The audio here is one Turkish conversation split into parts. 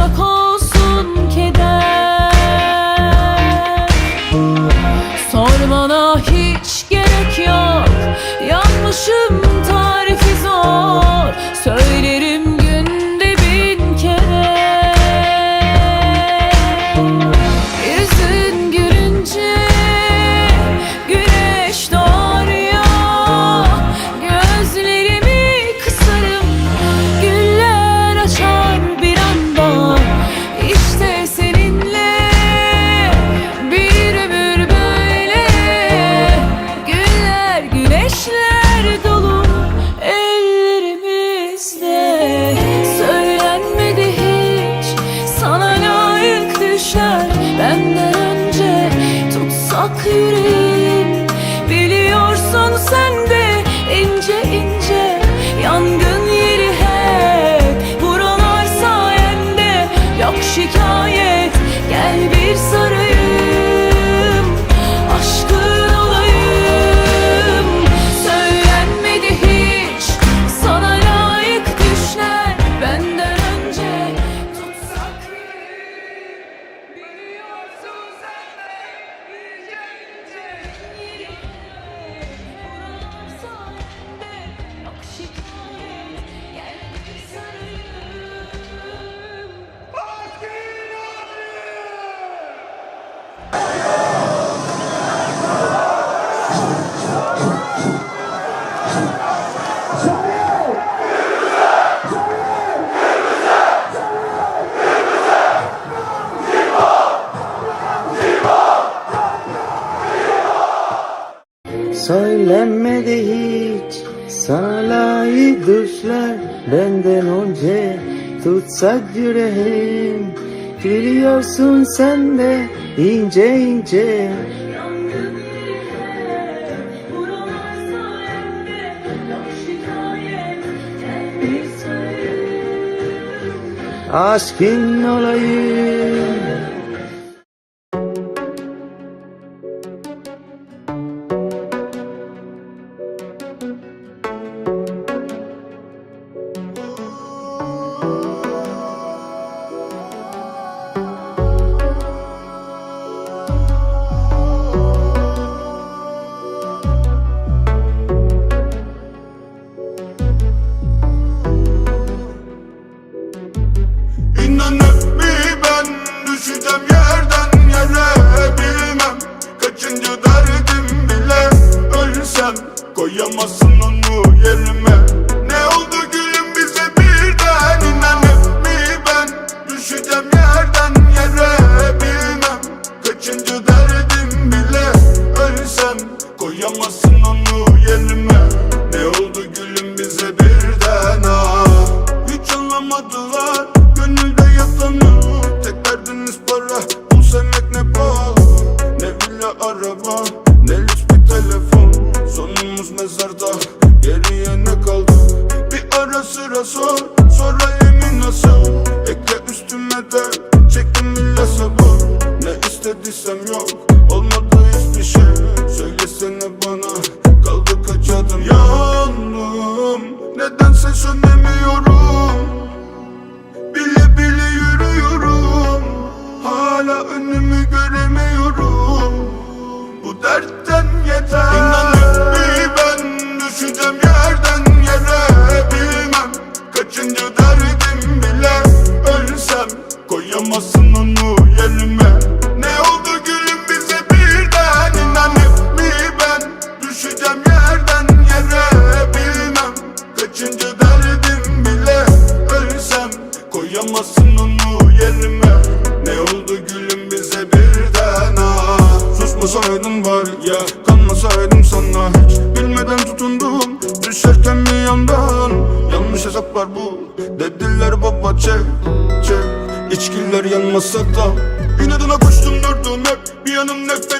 Bizden sana layık düşler benden önce tutsak yüreğim. Biliyorsun sen de ince ince. Aşkın olayım Koyamazsın onu yerime. Ne oldu gülüm bize birden? İnan mi ben? Düşeceğim yerden yere Bilmem. Kaçıncı derdim bile Ölsem. Koyamazsın onu yerime. Ne oldu gülüm bize birden? Ah Hiç anlamadılar. Gönülde yatanı Tek derdiniz para. Bu senek ne bal Ne villa araba? Ne lüks So. Susmasaydın var ya kanmasaydım sana. Hiç Bilmeden tutundum düşerken bir yandan. Yanlış hesaplar bu dediler baba çek çek. İçkiler yanmasa da İnadına koştum durdum hep. Bir yanım nefret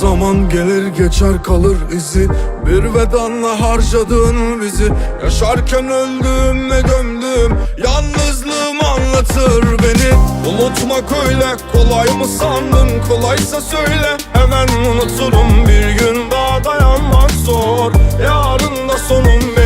Zaman gelir geçer kalır izi. Bir vedanla harcadın bizi. Yaşarken öldüm ve gömdüm. Yalnızlığım anlatır beni. Unutmak öyle kolay mı sandın? Kolaysa söyle. Hemen unuturum Bir gün. Daha dayanmak zor. Yarın da sonum belli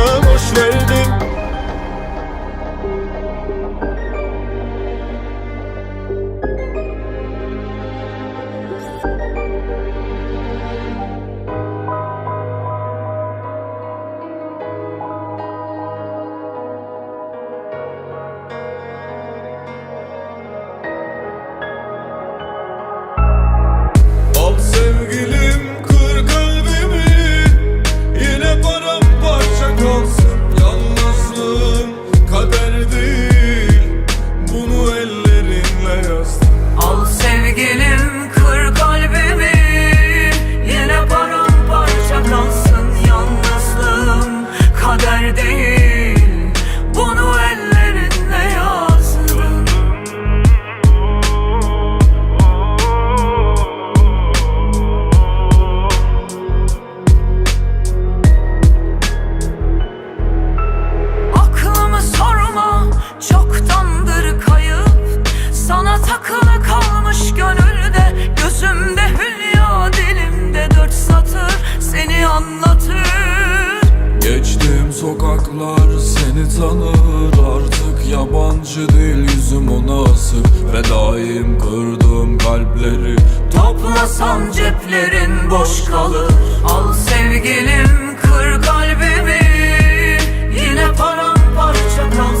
Sana takılı kalmış gönülde Gözümde hülya dilimde dört satır Seni anlatır. Geçtiğim sokaklar seni tanır Artık yabancı değil yüzüm ona asık Fedaim kırdığım kalpleri Toplasan ceplerin boş kalır. Al sevgilim kır kalbimi. Yine paramparça kalsın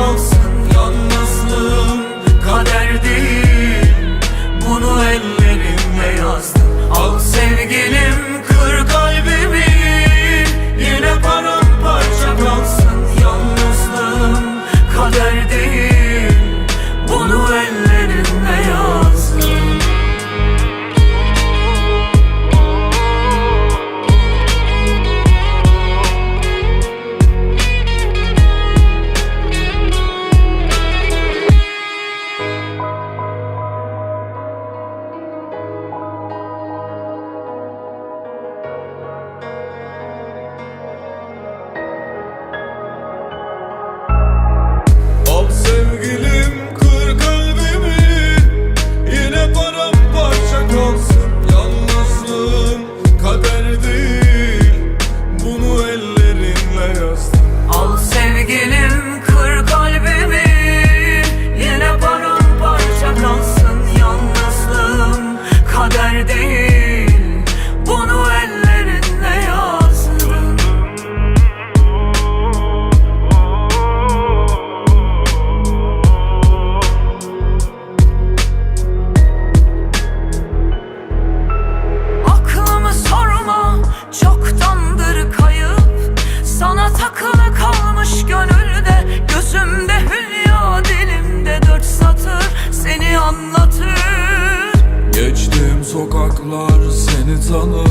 kalsın yalnızlığım Kader değil bunu ellerimle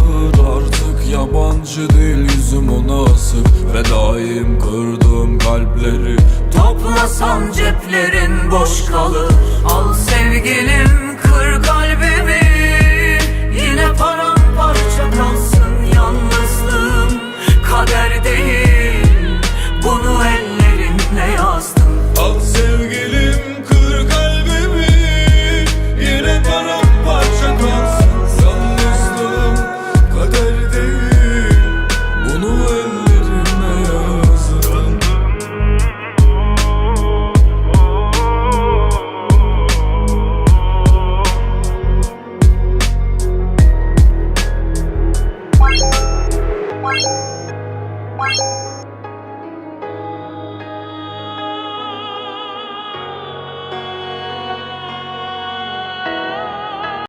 tanır Artık. Yabancı değil yüzüm ona asık. Fedaim kırdığım kalpleri. Toplasan ceplerin boş kalır. Al sevgilim kır kalbimi. Yine paramparça kalsın yalnızlığım. Kader değil